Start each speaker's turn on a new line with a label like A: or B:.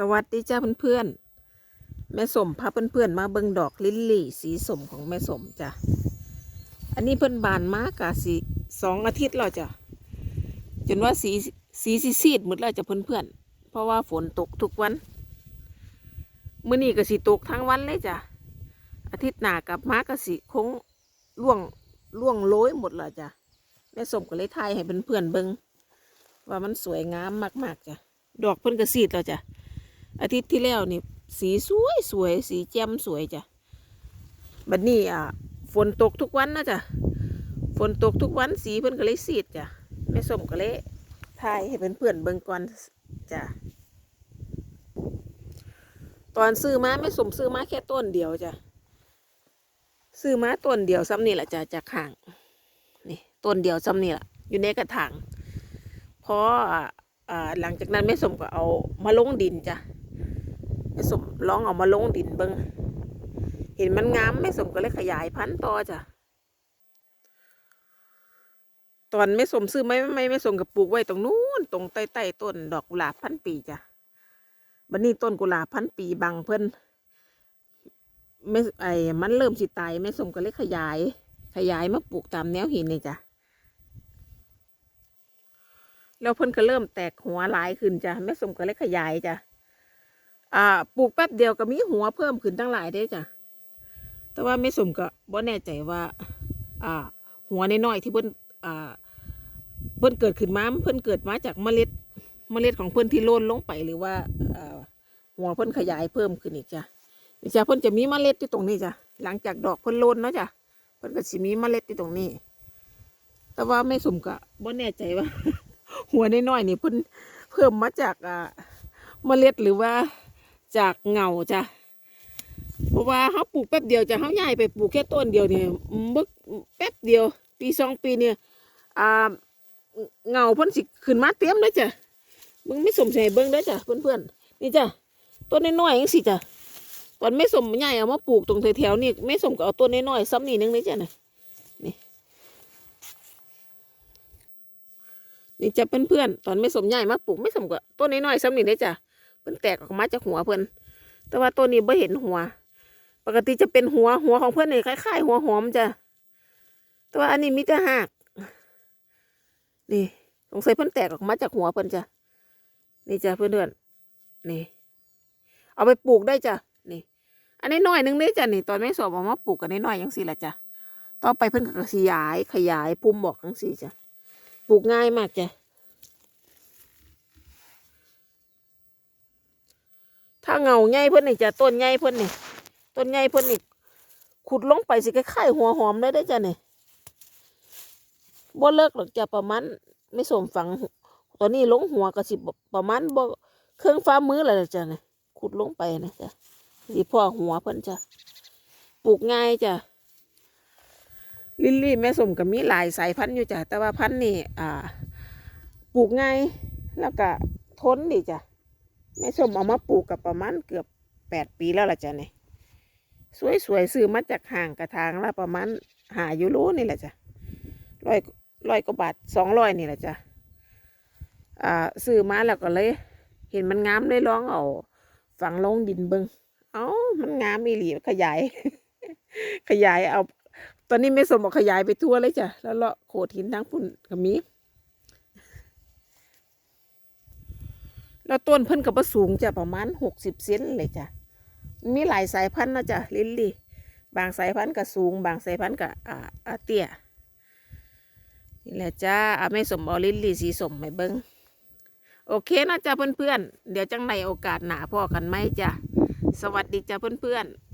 A: สวัสดีจ้าเพื่อนๆแม่สมพาเพื่อนๆมาเบิ่งดอกลิลลี่ สีสมของแม่สมจ้ะอันนี้เพิ่อนบานมากะสีสองอาทิตย์แล้วจ้ะจนว่าสีสีสีซีดหมดแล้วจ้ะเพื่อนๆเพราะว่าฝนตกทุกวันมื้อนี้ก็สิตกทั้งวันเลยจ้ะอาทิตย์หน้ากับมาก็สิคงล่วงล่วงโรยหมดแล้วจ้ะแม่สมก็เลยถ่ายให้เพื่อนๆเบิ่งว่ามันสวยงามมากๆจ้ะดอกเพิ่นก็ซีดแล้วจ้ะ อาทิตย์ที่แล้วนี่สีสวยสวยสีแจ่มสวยจ้ะบัดนี้อะฝนตกทุกวันนะจ้ะฝนตกทุกวันสีเพิ่นก็เลยสีดจ้ะแม่ส้มก็เลยถ่ายให้เพื่อนๆเบิ่งก่อนจ้ะตอนซื้อมาแม่ส้มซื้อมาแค่ต้นเดียวจ้ะซื้อมาต้นเดียวซ้ำนี่แหละจ้ะจากห่างนี่ต้นเดียวซ้ำนี่แหละอยู่ในกระถางพออ่าหลังจากนั้นแม่สมก็เอามาลงดินจ้ะ สมลองเอามาลงดินเบิงเห็นมันงามแม่สมก็เลยขยายพันธุ์ต่อจ้ะตอนแม่สมซื้อไม้ไม้แม่สมกับปลูกไว้ตรงนู้นตรงใต้ใต้ต้นดอกกุหลาบพันปีจ้ะบันนี้ต้นกุหลาบพันปีบังเพิ่นไม่ไอ้มันเริ่มสิตายแม่สมก็เลยขยาย ขยายมาปลูกตามแนวหินนี่จ้ะแล้วเพิ่นก็เริ่มแตกหัวหลายขึ้นจ้ะแม่สมก็เลยขยายจ้ะ อ่า ปลูกแป๊บเดียวก็มีหัวเพิ่มขึ้นตั้งหลายได้จ้ะ แต่ว่าไม่สมก็บ่แน่ใจว่า อ่า หัวน้อยๆที่เพิ่นอ่าเพิ่นเกิดขึ้นมาเพิ่นเกิดมาจากเมล็ด เมล็ดของเพิ่นที่โล่นลงไปหรือว่าอ่าหัวเพิ่นขยายเพิ่มขึ้นอีกจ้ะนี่จ้ะเพิ่นจะมีเมล็ดที่ตรงนี้จ้ะหลังจากดอกเพิ่นโล่นเนาะจ้ะเพิ่นก็สิมีเมล็ดที่ตรงนี้ แต่ว่าไม่สมก็บ่แน่ใจว่า หัวน้อยๆนี่เพิ่นเพิ่มมาจากอ่าเมล็ดหรือว่า จากเงาจ้ะเพราะว่าเขาปลูกแป๊บเดียวจะเขาย้ายไปปลูกแค่ต้นเดียวเนี่ยมึกแป๊บเดียว ปีสองปีเนี่ยอ่าเงาเพ่นสิขึ้นมาเตรียมเลยจ้ะมึงไม่สมใจเบิ้งได้จ้ะเพื่อนๆนี่จ้ะต้นน้อยๆยังสิจ้ะตอนไม่สมใหญ่เอามาปลูกตรงแถวๆนี่ไม่สมก็เอาต้นน้อยๆซ้ำนี่นึงเลยจ้ะนะนี่นี่จะเพื่อนๆตอนไม่สมใหญ่มาปลูกไม่สมก็ต้นน้อยๆซ้ำนี่เลยจ้ะ เพิ่นแตกออกมาจากหัวเพิ่นแต่ว่าตัวนี้ไม่เห็นหัว ปกติจะเป็นหัวหัวของเพื่อนนี่คล้ายๆหัวหอมจ้ะแต่ว่าอันนี้มีแต่หากนี่สงสัยเพิ่นแตกออกมาจากหัวเพิ่นจ้ะนี่จ้ะเพื่อนๆนี่ เอาไปปลูกได้จ้ะนี่ อันนี้น้อยนึงนี่จ้ะนี่ตอนไม่สอบออกมาปลูกกันน้อยๆยังสี่ละจ้ะต่อไปเพิ่นก็ขยายขยายปุ่มบอกจังสี่จ้ะปลูกง่ายมากจ้ะ ถ้าเงาใหญ่เพิ่นนี่จะต้นใหญ่เพิ่นนี่ต้นใหญ่เพิ่นนี่ขุดลงไปสิคล้ายๆหัวหอมได้ได้จ้ะนี่บ่เลิกหรอกจะประมาณไม่สมฝังตอนนี้ลงหัวก็สิบประมาณบ่เครื่องฟ้ามือแล้วล่ะจ้ะนี่ขุดลงไปนะจ้ะสิพ่อหัวเพิ่นจ้ะปลูกง่ายจ้ะลิลลี่แม่สมก็มีหลายสายพันธุ์อยู่จ้ะแต่ว่าพันธุ์นี่อ่า ปลูกง่ายแล้วก็ทนดีจ้ะ แม่ส้มเอามาปลูกกับประมาณเกือบแปดปีแล้วล่ะจ้ะเนี่ยสวยๆซื้อมาจากห่างกระถางละประมาณหายูโรนี่แหละจ้ะร้อยร้อยกว่าบาทสองร้อยนี่แหละจ้ะอ่าซื้อมาแล้วก็เลย เห็นมันงามเลยลองเอาฝังลงดินเบิงเอ้ามันงามอีหลีขยาย ขยายเอา ตอนนี้แม่สมบอกขยายไปทั่วเลยจ้ะแล้วเลาะโขดหินทั้งปุ่นก็มี แล้วต้นเพิ่นก็บ่สูงจ้ะประมาณหกสิบเซนเลยจ้ะมีหลายสายพันธุ์นะจ้ะลิลลี่บางสายพันธุ์ก็สูง บางสายพันธุ์ก็อ่าอาเตี้ยนี่แหละจ้าอาไม่สมเอาลิลลี่สีสมให้เบิ้งโอเคนะจ้ะเพื่อนๆเดี๋ยวจังในโอกาสหนาพ่อกันไหมจ้ะสวัสดีจ้ะเพื่อนๆ